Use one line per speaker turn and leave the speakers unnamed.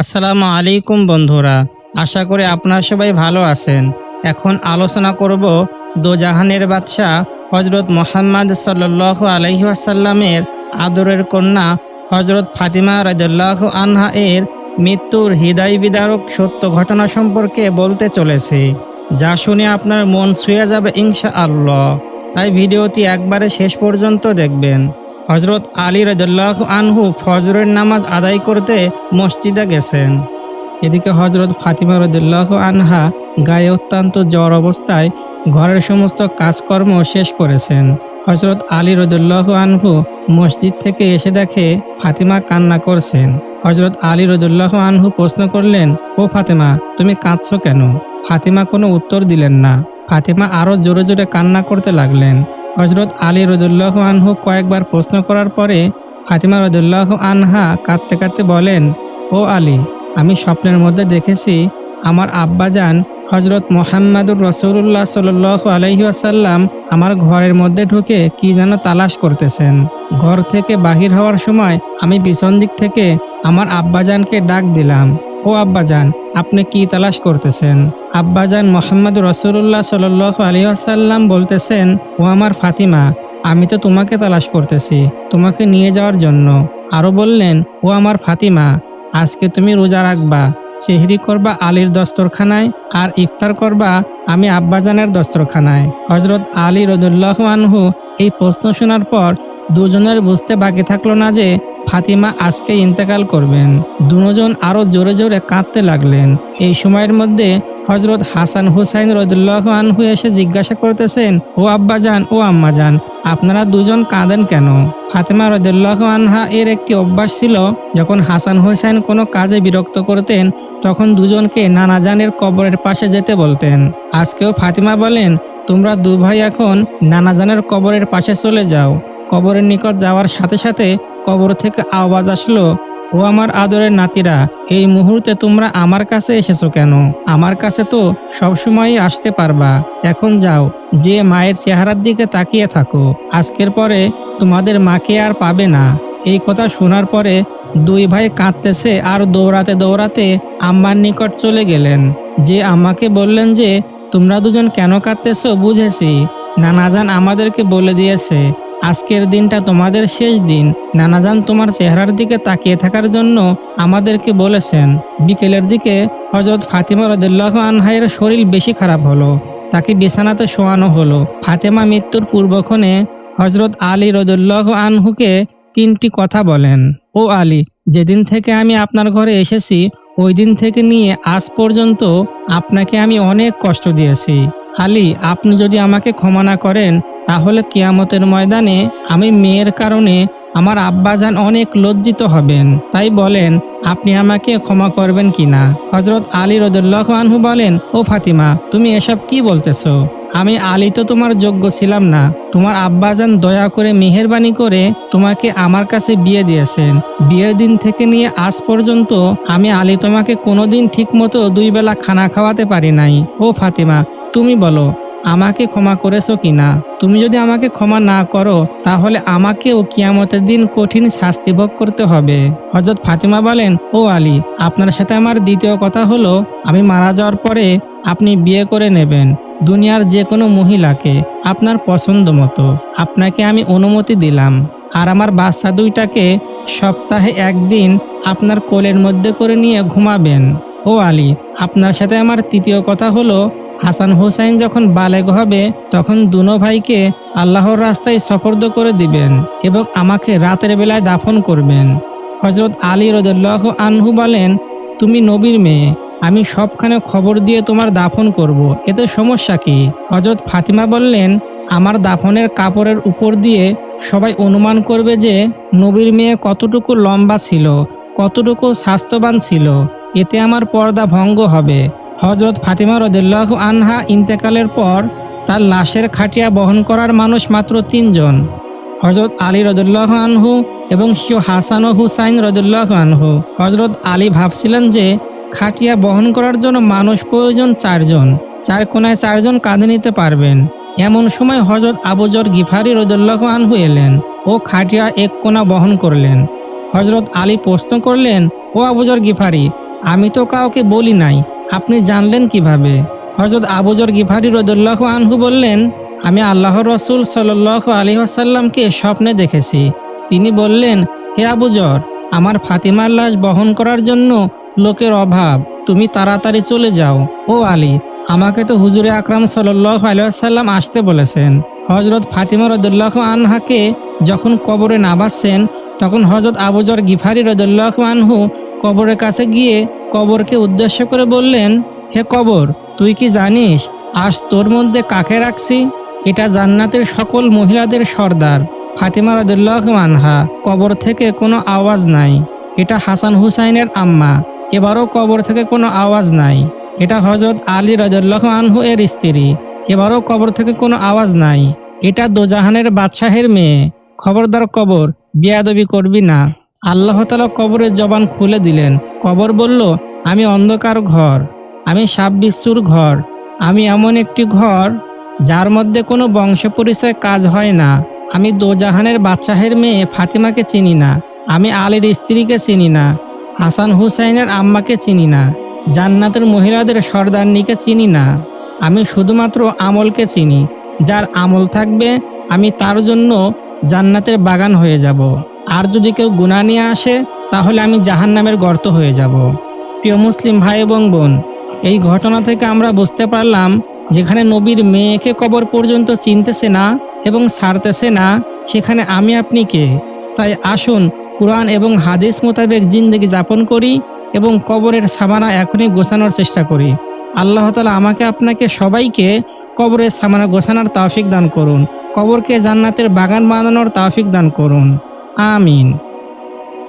আসসালামু আলাইকুম বন্ধুরা, আশা করি আপনারা সবাই ভালো আছেন। এখন আলোচনা করব দোজাহানের বাদশাহ হজরত মোহাম্মদ সাল্লাহ আলহি আসাল্লামের আদরের কন্যা হজরত ফাতিমা রাজ্লাহ আনহা এর মৃত্যুর হৃদয় বিদারক সত্য ঘটনা সম্পর্কে বলতে চলেছে, যা শুনে আপনার মন ছুঁয়ে যাবে ইনশা আল্লাহ তাই ভিডিওটি একবারে শেষ পর্যন্ত দেখবেন। হজরত আলী রাজ্লাহ আনহু ফজরের নামাজ আদায় করতে মসজিদে গেছেন। এদিকে হজরত ফাতিমা রদুল্লাহ আনহা গায়ে অত্যন্ত জ্বর অবস্থায় ঘরের সমস্ত কাজকর্ম শেষ করেছেন। হজরত আলী রদুল্লাহ আনহু মসজিদ থেকে এসে দেখে ফাতিমা কান্না করছেন। হজরত আলী রদুল্লাহ আনহু প্রশ্ন করলেন, ও ফাতেমা, তুমি কাঁদছো কেন? ফাতিমা কোনো উত্তর দিলেন না। ফাতিমা আরও জোরে জোরে কান্না করতে লাগলেন। হজরত আলী রদুল্লাহ আনহু কয়েকবার প্রশ্ন করার পরে ফাতিমা রদুল্লাহ আনহা কাঁদতে কাঁদতে বলেন, ও আলী, আমি স্বপ্নের মধ্যে দেখেছি আমার আব্বাজান হজরত মোহাম্মদুর রসুল্লাহ সাল আলহি আসাল্লাম আমার ঘরের মধ্যে ঢুকে কি যেন তালাশ করতেছেন। ঘর থেকে বাহির হওয়ার সময় আমি পিছন দিক থেকে আমার আব্বাজানকে ডাক দিলাম, ও আব্বাজান, আপনি কি তালাশ করতেছেন? আব্বাজান মোহাম্মদ রসুল্লাহ সাল আলী আসাল্লাম বলতেছেন, ও আমার ফাতিমা, আমি তো তোমাকে তালাশ করতেছি, তোমাকে নিয়ে যাওয়ার জন্য। আরও বললেন, ও আমার ফাতিমা, আজকে তুমি রোজা রাখবা, সেহরি করবা আলীর দস্তরখানায় আর ইফতার করবা আমি আব্বাজানের দস্তরখানায়। হজরত আলী রদুল্লাহ আনহু এই প্রশ্ন শোনার পর দুজনের বুঝতে বাকি থাকল না যে ফাতিমা আজকে ইন্তেকাল করবেন। দুজন আরও জোরে জোরে কাঁদতে লাগলেন। এই সময়ের মধ্যে হজরত হাসান হুসাইন রদুল্লাহ আনহু এসে জিজ্ঞাসা করতেছেন, ও আব্বাজান, ও আম্মাজান, আপনারা দুজন কাঁদেন কেন? ফাতেমা রদুল্লাহ আনহা এর একটি অভ্যাস ছিল, যখন হাসান হুসাইন কোনো কাজে বিরক্ত করতেন, তখন দুজনকে নানাজানের কবরের পাশে যেতে বলতেন। আজকেও ফাতিমা বলেন, তোমরা দু ভাই এখন নানাজানের কবরের পাশে চলে যাও। কবরের নিকট যাওয়ার সাথে সাথে কবর থেকে আওয়াজ আসলো ও আমার আদরের নাতিরা, এই মুহূর্তে তোমরা আমার কাছে এসেছ কেন? আমার কাছে তো সবসময়ই আসতে পারবা। এখন যাও, যে মায়ের চেহারার দিকে তাকিয়ে থাকো। আজকের পরে তোমাদের মাকে আর পাবে না। এই কথা শোনার পরে দুই ভাই কাঁদতেছে আর দৌড়াতে দৌড়াতে আম্মার নিকট চলে গেলেন। যে আমাকে বললেন যে, তোমরা দুজন কেন কাঁদতেছো বুঝেছি। নানাজান আমাদেরকে বলে দিয়েছে। আজকের দিনটা তোমাদের শেষ দিন। নানাজান তোমার চেহারার দিকে তাকিয়ে থাকার জন্য আমাদেরকে বলেছেন, বিকেলের দিকে হজরত ফাতিমা রদুল্লাহ আনহাইয়ের শরীর বেশি খারাপ হলো। তাকে বিছানাতে শোয়ানো হলো। ফাতেমা মৃত্যুর পূর্বক্ষণে হজরত আলী রদুল্লাহ আনহুকে তিনটি কথা বলেন। ও আলী, যেদিন থেকে আমি আপনার ঘরে এসেছি, ওই দিন থেকে নিয়ে আজ পর্যন্ত আপনাকে আমি অনেক কষ্ট দিয়েছি। আলী, আপনি যদি আমাকে ক্ষমা না করেন তাহলে কিয়ামতের ময়দানে আমি মেয়ের কারণে আমার আব্বাজান অনেক লজ্জিত হবেন। তাই বলেন, আপনি আমাকে ক্ষমা করবেন কিনা? হজরত আলী রদুল্লাহ আনহু বলেন, ও ফাতিমা, তুমি এসব কি বলতেছ? আমি আলী তো তোমার যোগ্য ছিলাম না। তোমার আব্বাজান দয়া করে মেহরবানি করে তোমাকে আমার কাছে বিয়ে দিয়েছেন। বিয়ের দিন থেকে নিয়ে আজ পর্যন্ত আমি আলী তোমাকে কোনোদিন ঠিক মতো দুই বেলা খানা খাওয়াতে পারি নাই। ও ফাতিমা, তুমি বলো আমাকে ক্ষমা করেছ কিনা? তুমি যদি আমাকে ক্ষমা না করো, তাহলে আমাকেও কিয়ামতের দিন কঠিন শাস্তি ভোগ করতে হবে। হজরত ফাতিমা বলেন, ও আলী, আপনার সাথে আমার দ্বিতীয় কথা হলো, আমি মারা যাওয়ার পরে আপনি বিয়ে করে নেবেন। দুনিয়ার যে কোনো মহিলাকে আপনার পছন্দ মতো। আপনাকে আমি অনুমতি দিলাম। আর আমার বাচ্চা দুইটাকে সপ্তাহে একদিন আপনার কোলের মধ্যে করে নিয়ে ঘুমাবেন। ও আলী, আপনার সাথে আমার তৃতীয় কথা হলো হাসান হুসাইন যখন বালেগ হবে, তখন দুনো ভাইকে আল্লাহর রাস্তায় সফর্দ করে দিবেন এবং আমাকে রাতের বেলায় দাফন করবেন হজরত আলী রদুল্লাহ আনহু বলেন, তুমি নবীর মেয়ে, আমি সবখানে খবর দিয়ে তোমার দাফন করব। এতে সমস্যা কি হজরত ফাতিমা বললেন, আমার দাফনের কাপড়ের উপর দিয়ে সবাই অনুমান করবে যে নবীর মেয়ে কতটুকু লম্বা ছিল, কতটুকু স্বাস্থ্যবান ছিল, এতে আমার পর্দা ভঙ্গ হবে হজরত ফাতিমা রদুল্লাহ আনহা ইন্তেকালের পর তার লাশের খাটিয়া বহন করার মানুষ মাত্র তিনজন। হজরত আলী রদুল্লাহ আনহু এবং শিও হাসান ও হুসাইন রদুল্লাহ আনহু। হজরত আলী ভাবছিলেন যে খাটিয়া বহন করার জন্য মানুষ প্রয়োজন চারজন। চার কোনায় চারজন কাঁধে নিতে পারবেন। এমন সময় হজরত আবুজর গিফারি রদুল্লাহ আনহু এলেন ও খাটিয়া এক কোনা বহন করলেন। হজরত আলী প্রশ্ন করলেন, ও আবুজর গিফারি, আমি তো কাউকে বলি নাই। আপনি জানলেন কীভাবে? হজরত আবুজর গিফারি রদুল্লাহ আনহু বললেন, আমি আল্লাহ রসুল সাল্লাহ আলী আসাল্লামকে স্বপ্নে দেখেছি। তিনি বললেন, হে আবুজর আমার ফাতিমার লাশ বহন করার জন্য লোকের অভাব, তুমি তাড়াতাড়ি চলে যাও। ও আলী, আমাকে তো হুজুরে আকরাম সাল্লাহ আলিয়াল্লাম আসতে বলেছেন। হজরত ফাতিমা রদুল্লাহ আনহাকে যখন কবরে নামাচ্ছেন তখন হজরত আবুজর গিফারি রদুল্লাহ আনহু কবরের কাছে গিয়ে কবরকে উদ্দেশ্য করে বললেন, হে কবর, তুই কি জানিস, আজ তোর মধ্যে কাকে রাখছি? এটা জান্নাতের সকল মহিলাদের সর্দার, ফাতিমা রদুল্লাহ আনহা। কবর থেকে কোনো আওয়াজ নাই। এটা হাসান হুসাইনের আম্মা। এবারও কবর থেকে কোনো আওয়াজ নাই। এটা হজরত আলী রদুল্লাহ আনহু এর স্ত্রী। এবারও কবর থেকে কোনো আওয়াজ নাই। এটা দোজাহানের বাদশাহের মেয়ে। খবরদার কবর, বিয়াদবি করবি না। আল্লাহ তালা কবরের জবান খুলে দিলেন। কবর বলল, আমি অন্ধকার ঘর, আমি সাপ বিশ্বর ঘর, আমি এমন একটি ঘর যার মধ্যে কোনো বংশ পরিচয় কাজ হয় না। আমি দোজাহানের বাদশাহের মেয়ে ফাতিমাকে চিনি না, আমি আলীর স্ত্রীকে চিনি না, হাসান হুসাইনের আম্মাকে চিনি না, জান্নাতের মহিলাদের সর্দারনিকে চিনি না। আমি শুধুমাত্র আমলকে চিনি, যার আমল থাকবে, আমি তার জন্য জান্নাতের বাগান হয়ে যাব। আর যদি কেউ গুণা নিয়ে আসে, তাহলে আমি জাহান্নামের গর্ত হয়ে যাব। প্রিয় মুসলিম ভাই এবং বোন, এই ঘটনা থেকে আমরা বুঝতে পারলাম, যেখানে নবীর মেয়েকে কবর পর্যন্ত চিনতেছে না এবং ছাড়তেছে না, সেখানে আমি আপনি কে? তাই আসুন, কোরআন এবং হাদিস মোতাবেক জিন্দগি যাপন করি এবং কবরের সামানা এখনই গোছানোর চেষ্টা করি। আল্লাহ তালা আমাকে আপনাকে সবাইকে কবরের সামানা গোছানোর তাফিক দান করুন, কবরকে জান্নাতের বাগান বানানোর তাফিক দান করুন। আমিন